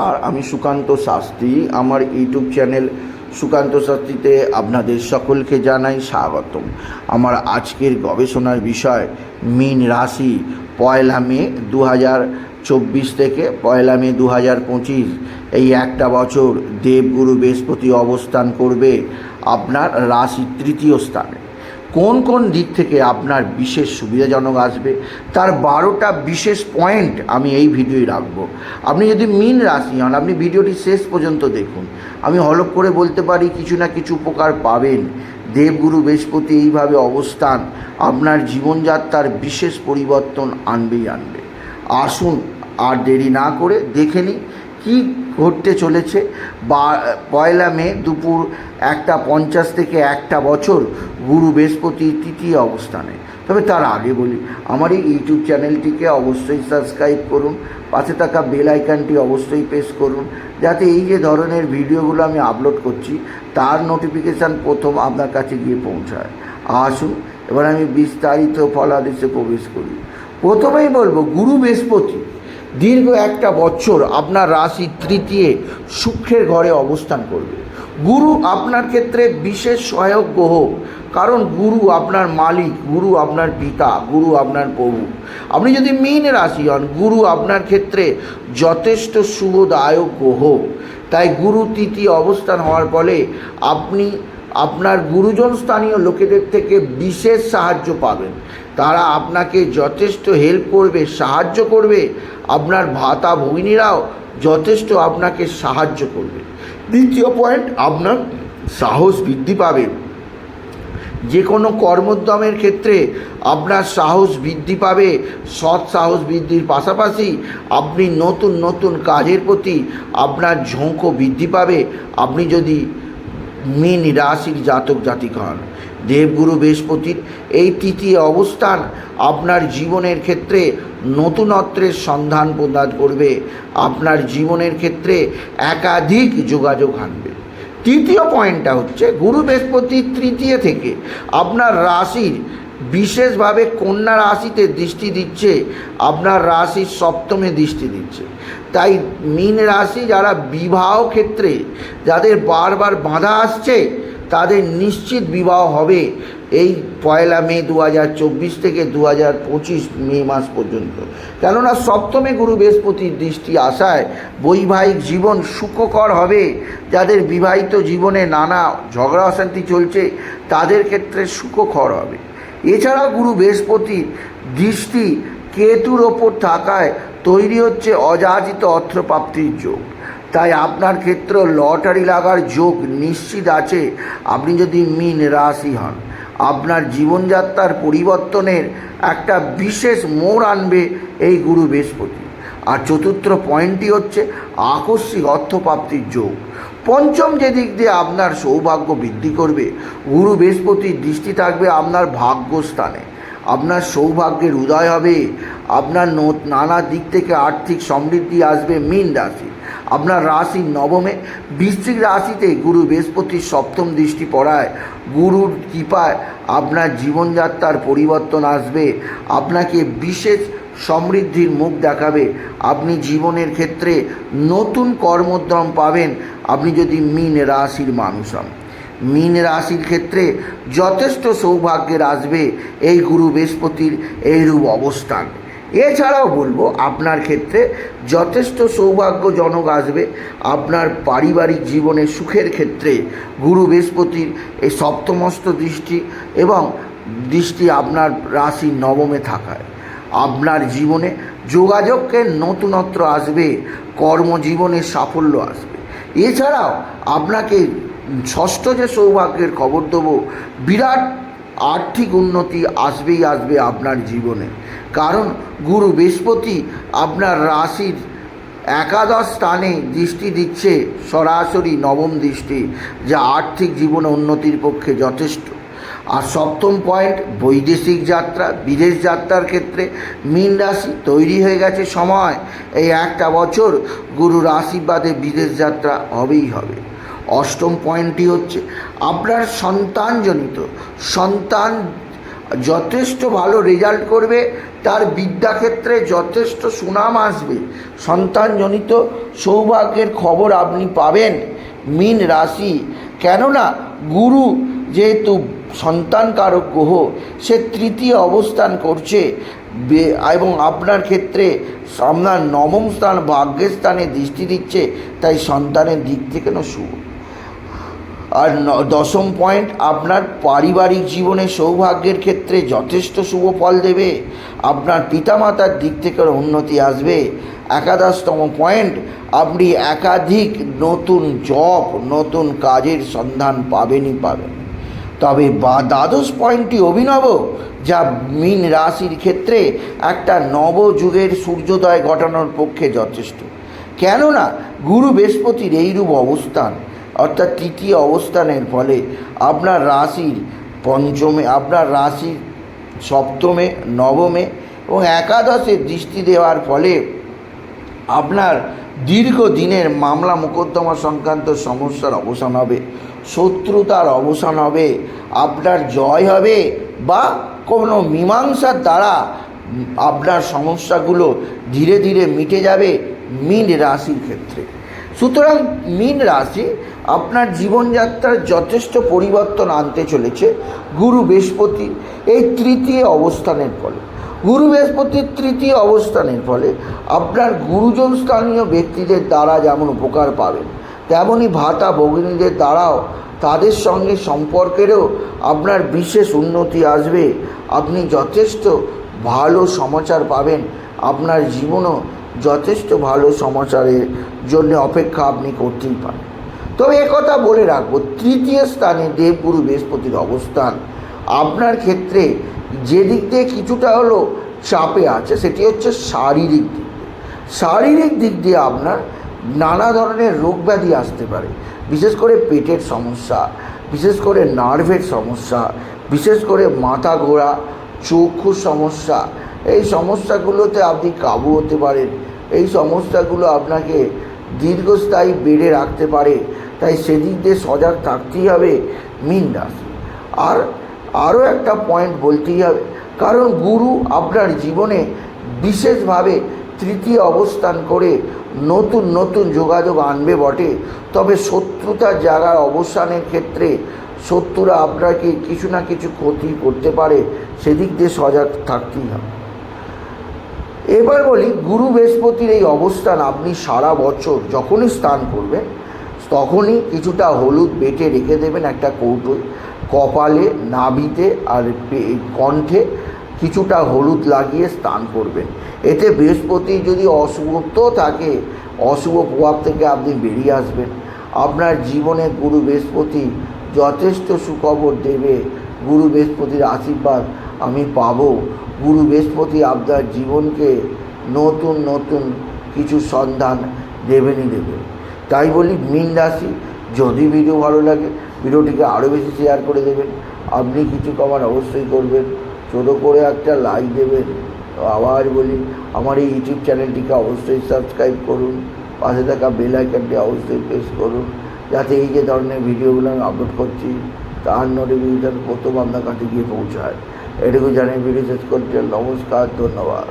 নমস্কার, আমি সুকান্ত শাস্ত্রী। আমার ইউটিউব চ্যানেল সুকান্ত শাস্ত্রীতে আপনাদের সকলকে জানাই স্বাগতম। আমার আজকের গবেষণার বিষয়, মীন রাশি, পয়লা মে দু চব্বিশ থেকে পয়লা মে দু পঁচিশ। এই একটা বছর দেবগুরু বৃহস্পতি অবস্থান করবে আপনার রাশি তৃতীয় স্থানে। কোন কোন দিক থেকে আপনার বিশেষ সুবিধাজনক আসবে? তার বারোটা বিশেষ পয়েন্ট আমি এই ভিডিওয় রাখব। আপনি যদি মিন রাশি হন, আপনি ভিডিওটি শেষ পর্যন্ত দেখুন। আমি হলপ করে বলতে পারি, কিছু না কিছু উপকার পাবেন। দেবগুরু বৃহস্পতি এইভাবে অবস্থান, আপনার জীবনযাত্রার বিশেষ পরিবর্তন আনবেই আনবে। আসুন, আর দেরি না করে দেখে নিই কী ঘটতে চলেছে? বা, পয়লা মে দুপুর একটা পঞ্চাশ থেকে একটা বছর গুরু বৃহস্পতি তৃতীয় অবস্থানে। তবে তার আগে বলি, আমার এই ইউটিউব চ্যানেলটিকে অবশ্যই সাবস্ক্রাইব করুন, পাশে থাকা বেল আইকনটি অবশ্যই প্রেস করুন, যাতে এই যে ধরনের ভিডিওগুলো আমি আপলোড করছি, তার নোটিফিকেশান প্রথম আপনার কাছে গিয়ে পৌঁছায়। আসুন, এবার আমি বিস্তারিত ফলাদেশে প্রবেশ করি। প্রথমেই বলব, গুরু বৃহস্পতি দীর্ঘ একটা বছর আপনার রাশি তৃতীয় শুক্রের ঘরে অবস্থান করবে। গুরু আপনার ক্ষেত্রে বিশেষ সহায়ক গ্রহ, কারণ গুরু আপনার মালিক, গুরু আপনার পিতা, গুরু আপনার প্রভু। আপনি যদি মীন রাশি হন, গুরু আপনার ক্ষেত্রে যথেষ্ট শুভদায়ক গ্রহ। তাই গুরু তৃতীয় অবস্থান হওয়ার ফলে আপনি আপনার গুরুজন স্থানীয় লোকেদের থেকে বিশেষ সাহায্য পাবেন। তারা আপনাকে যথেষ্ট হেল্প করবে, সাহায্য করবে আপনার ভাতা ভগিনীরাও যথেষ্ট আপনাকে সাহায্য করবে। দ্বিতীয় পয়েন্ট আপনার সাহস বৃদ্ধি পাবে। যে কোনো কর্মোদ্যমের ক্ষেত্রে আপনার সাহস বৃদ্ধি পাবে, সৎ সাহস বৃদ্ধির পাশাপাশি আপনি নতুন নতুন কাজের প্রতি আপনার ঝোঁকও বৃদ্ধি পাবে। আপনি যদি মীন রাশির জাতক জাতিক হন দেবগুরু বৃহস্পতির এই তৃতীয় অবস্থান আপনার জীবনের ক্ষেত্রে নতুনত্বের সন্ধান প্রদান করবে। আপনার জীবনের ক্ষেত্রে একাধিক যোগাযোগ আনবে। তৃতীয় পয়েন্টটা হচ্ছে, গুরু বৃহস্পতি তৃতীয় থেকে আপনার রাশির বিশেষভাবে কন্যা রাশিতে দৃষ্টি দিচ্ছে, আপনার রাশির সপ্তমে দৃষ্টি দিচ্ছে। তাই মীন রাশি যারা বিবাহ ক্ষেত্রে, যাদের বারবার বাধা আসছে তাদের নিশ্চিত বিবাহ হবে এই পয়লা মে দু হাজার চব্বিশ থেকে দু হাজার পঁচিশ মে মাস পর্যন্ত। কেননা সপ্তমে গুরু বৃহস্পতির দৃষ্টি আসায় বৈবাহিক জীবন সুখকর হবে। যাদের বিবাহিত জীবনে নানা ঝগড়া অশান্তি চলছে, তাদের ক্ষেত্রে সুখকর হবে। এছাড়াও গুরু বৃহস্পতির দৃষ্টি কেতুর ওপর থাকায় তৈরি হচ্ছে অযাচিত অর্থপ্রাপ্তির যোগ। তাই আপনার ক্ষেত্র লটারি লাগার যোগ নিশ্চিত আছে। আপনি যদি মিন রাশি হন, আপনার জীবনযাত্রার পরিবর্তনের একটা বিশেষ মোড় আনবে এই গুরু বৃহস্পতি। আর চতুর্থ পয়েন্টটি হচ্ছে আকস্মিক অর্থপ্রাপ্তির যোগ। পঞ্চম যে দিক দিয়ে আপনার সৌভাগ্য বৃদ্ধি করবে, গুরু বৃহস্পতির দৃষ্টি থাকবে আপনার ভাগ্যস্থানে। আপনার সৌভাগ্যের উদয় হবে। আপনার নানা দিক থেকে আর্থিক সমৃদ্ধি আসবে মীন রাশি। আপনার রাশি নবমে, বৃশ্চিক রাশিতে গুরু বৃহস্পতির সপ্তম দৃষ্টি পড়ায়। গুরুর কৃপায় আপনার জীবনযাত্রার পরিবর্তন আসবে। আপনাকে বিশেষ সমৃদ্ধির মুখ দেখাবে। আপনি জীবনের ক্ষেত্রে নতুন কর্মোদ্যম পাবেন। আপনি যদি মীন রাশির মানুষ হন। মীন রাশির ক্ষেত্রে যথেষ্ট সৌভাগ্যের আসবে এই গুরু বৃহস্পতির এইরূপ অবস্থান। এছাড়াও বলব, আপনার ক্ষেত্রে যথেষ্ট সৌভাগ্যজনক আসবে আপনার পারিবারিক জীবনে সুখের ক্ষেত্রে গুরু বৃহস্পতির এই সপ্তমস্ত দৃষ্টি এবং দৃষ্টি আপনার রাশি নবমে থাকায়। আপনার জীবনে যোগাযোগকে নতুনত্ব আসবে, কর্মজীবনে সাফল্য আসবে। এছাড়াও আপনাকে ষষ্ঠ যে সৌভাগ্যের খবর দেবো, বিরাট আর্থিক উন্নতি আসবেই আসবে আপনার জীবনে। কারণ গুরু বৃহস্পতি আপনার রাশির একাদশ স্থানে দৃষ্টি দিচ্ছে সরাসরি নবম দৃষ্টি, যা আর্থিক জীবনে উন্নতির পক্ষে যথেষ্ট। আর সপ্তম পয়েন্ট, বৈদেশিক যাত্রা, বিদেশ যাত্রার ক্ষেত্রে মীন রাশি তৈরি হয়ে গেছে সময়। এই একটা বছর গুরুর আশীর্বাদে বিদেশ যাত্রা হবেই হবে। অষ্টম পয়েন্টটি হচ্ছে, আপনার সন্তানজনিত সন্তান যথেষ্ট ভালো রেজাল্ট করবে, তার বিদ্যাক্ষেত্রে যথেষ্ট সুনাম আসবে। সন্তানজনিত সৌভাগ্যের খবর আপনি পাবেন মিন রাশি। কেননা গুরু যেহেতু সন্তানকারক গ্রহ, সে তৃতীয় অবস্থান করছে এবং আপনার ক্ষেত্রে আপনার নবম স্থান ভাগ্যের স্থানে দৃষ্টি দিচ্ছে, তাই সন্তানের দিক থেকে শুভ আর দশম পয়েন্ট আপনার পারিবারিক জীবনে সৌভাগ্যের ক্ষেত্রে যথেষ্ট শুভ ফল দেবে। আপনার পিতামাতার দিক থেকে উন্নতি আসবে। একাদশতম পয়েন্ট আপনি একাধিক নতুন জব নতুন কাজের সন্ধান পাবেনই পাবেন। তবে বা, দ্বাদশ পয়েন্টটি অভিনব, যা মীন রাশির ক্ষেত্রে একটা নবযুগের সূর্যোদয় ঘটানোর পক্ষে যথেষ্ট। কেননা, গুরু বৃহস্পতির এইরূপ অবস্থান অর্থাৎ তৃতীয় অবস্থানের ফলে আপনার রাশির পঞ্চমে, আপনার রাশির সপ্তমে, নবমে এবং একাদশে দৃষ্টি দেওয়ার ফলে আপনার দীর্ঘদিনের মামলা মোকদ্দমা সংক্রান্ত সমস্যার অবসান হবে, শত্রুতার অবসান হবে, আপনার জয় হবে বা কোনো মীমাংসার দ্বারা আপনার সমস্যাগুলো ধীরে ধীরে মিটে যাবে মীন রাশির ক্ষেত্রে। সুতরাং মীন রাশি আপনার জীবনযাত্রার যথেষ্ট পরিবর্তন আনতে চলেছে। গুরু বৃহস্পতি এই তৃতীয় অবস্থানের ফলে। গুরু বৃহস্পতির তৃতীয় অবস্থানের ফলে আপনার গুরুজন স্থানীয় ব্যক্তিদের দ্বারা যেমন উপকার পাবেন তেমনই ভাতা ভগিনীদের দ্বারাও তাদের সঙ্গে সম্পর্কেরও আপনার বিশেষ উন্নতি আসবে। আপনি যথেষ্ট ভালো সমাচার পাবেন। আপনার জীবনও যথেষ্ট ভালো সমাচারের জন্য অপেক্ষা আপনি করতেই পারেন। তবে একথা বলে রাখব, তৃতীয় স্থানে দেবগুরু বৃহস্পতির অবস্থান। আপনার ক্ষেত্রে যে দিক দিয়ে কিছুটা হলো চাপে আছে, সেটি হচ্ছে শারীরিক দিক শারীরিক দিক দিয়ে আপনার নানা ধরনের রোগ ব্যাধি আসতে পারে। বিশেষ করে পেটের সমস্যা, বিশেষ করে নার্ভের সমস্যা, বিশেষ করে মাথা ঘোরা, চক্ষুর সমস্যা। এই সমস্যাগুলোতে আপনি কাবু হতে পারেন। এই সমস্যাগুলো আপনাকে দীর্ঘস্থায়ী বেড়ে রাখতে পারে। তাই সেদিক দিয়ে সজাগ থাকতেই হবে মিন রাশি আর আরও একটা পয়েন্ট বলতেই হবে, কারণ গুরু আপনার জীবনে বিশেষভাবে তৃতীয় অবস্থান করে নতুন নতুন যোগাযোগ আনবে বটে। তবে শত্রুতার জায়গার অবসানের ক্ষেত্রে শত্রুরা আপনাকে কিছু না কিছু ক্ষতি করতে পারে। সেদিক দিয়ে সজাগ থাকতেই হবে। এবার বলি, গুরু বৃহস্পতির এই অবস্থান আপনি সারা বছর যখনই স্নান করবেন, তখনই কিছুটা হলুদ বেটে রেখে দেবেন একটা কৌটোয়। কপালে, নাভিতে আর কণ্ঠে কিছুটা হলুদ লাগিয়ে স্নান করবেন। এতে বৃহস্পতি যদি অশুভ থাকে, অশুভ প্রভাব থেকে আপনি বেরিয়ে আসবেন। আপনার জীবনে গুরু বৃহস্পতি যথেষ্ট সুখবর দেবে। গুরু বৃহস্পতির আশীর্বাদ আমি পাবো। গুরু বৃহস্পতি আপনার জীবনকে নতুন নতুন কিছু সন্ধান দেবেনই দেবেন তাই বলি মিন রাশি, যদি ভিডিও ভালো লাগে, ভিডিওটিকে আরও বেশি শেয়ার করে দেবেন। আপনি কিছু কমার অবশ্যই করবেন। ছোটো করে একটা লাইক দেবেন। আবার বলি, আমার এই ইউটিউব চ্যানেলটিকে অবশ্যই সাবস্ক্রাইব করুন। পাশে থাকা বেল আইকনটি অবশ্যই প্রেস করুন। যাতে এই যে ধরনের ভিডিওগুলো আমি আপলোড করছি, তার নোটিফিকেশান প্রথম আপনার কাছে গিয়ে পৌঁছায়। এটুকু জানিয়ে ভিডিও করছেন নমস্কার ধন্যবাদ।